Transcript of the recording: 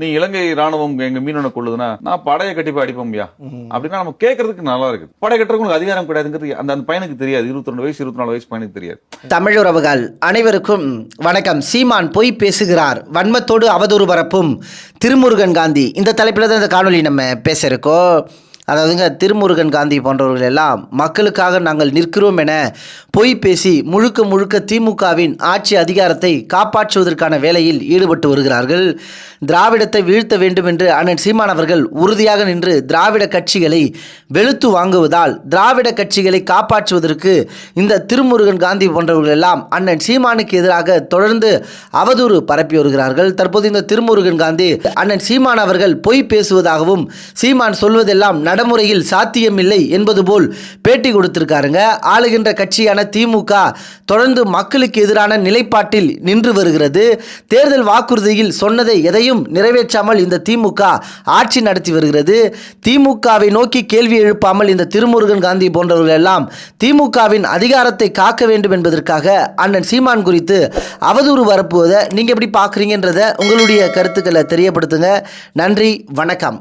நீ இலங்கை ராணுவம் எங்க மீனவனை கொள்ளுதுன்னா நான் படையை கட்டி போய் அடிப்போம்யா அப்படின்னா நம்ம கேட்கறதுக்கு நல்லா இருக்குது. படை கட்டுறவங்களுக்கு அதிகாரம் கிடையாதுங்கிறது அந்த அந்த பையனுக்கு தெரியாது. இருபத்தி ரெண்டு வயசு இருபத்தி நாலு வயசு பையனுக்கு தெரியாது. தமிழுறவுகள் அனைவருக்கும் வணக்கம். சீமான் பொய் பேசுகிறார். வன்மத்தோடு அவதூறு பரப்பும் திருமுருகன் காந்தி. இந்த தலைப்பில் தான் இந்த காணொளி நம்ம பேச இருக்கோம். அதாவதுங்க திருமுருகன் காந்தி போன்றவர்கள் எல்லாம் மக்களுக்காக நாங்கள் நிற்கிறோம் என பொய் பேசி முழுக்க முழுக்க திமுகவின் ஆட்சி அதிகாரத்தை காப்பாற்றுவதற்கான வேலையில் ஈடுபட்டு வருகிறார்கள். திராவிடத்தை வீழ்த்த வேண்டும் என்று அண்ணன் சீமான் அவர்கள் உறுதியாக நின்று திராவிட கட்சிகளை வெளுத்து வாங்குவதால் திராவிட கட்சிகளை காப்பாற்றுவதற்கு இந்த திருமுருகன் காந்தி போன்றவர்கள் எல்லாம் அண்ணன் சீமானுக்கு எதிராக தொடர்ந்து அவதூறு பரப்பி வருகிறார்கள். தற்போது இந்த திருமுருகன் காந்தி அண்ணன் சீமான் அவர்கள் பொய் பேசுவதாகவும் சீமான் சொல்வதெல்லாம் நடைமுறையில் சாத்தியமில்லை என்பது போல் பேட்டி கொடுத்திருக்காருங்க. ஆளுகின்ற கட்சியான திமுக தொடர்ந்து மக்களுக்கு எதிரான நிலைப்பாட்டில் நின்று வருகிறது. தேர்தல் வாக்குறுதியில் சொன்னதை எதையும் நிறைவேற்றாமல் இந்த திமுக ஆட்சி நடத்தி வருகிறது. திமுகவை நோக்கி கேள்வி எழுப்பாமல் இந்த திருமுருகன் காந்தி போன்றவர்கள் எல்லாம் திமுகவின் அதிகாரத்தை காக்க வேண்டும் என்பதற்காக அண்ணன் சீமான் குறித்து அவதூறு பரப்புவதை நீங்கள் எப்படி பார்க்குறீங்கன்றத உங்களுடைய கருத்துக்களை தெரியப்படுத்துங்க. நன்றி வணக்கம்.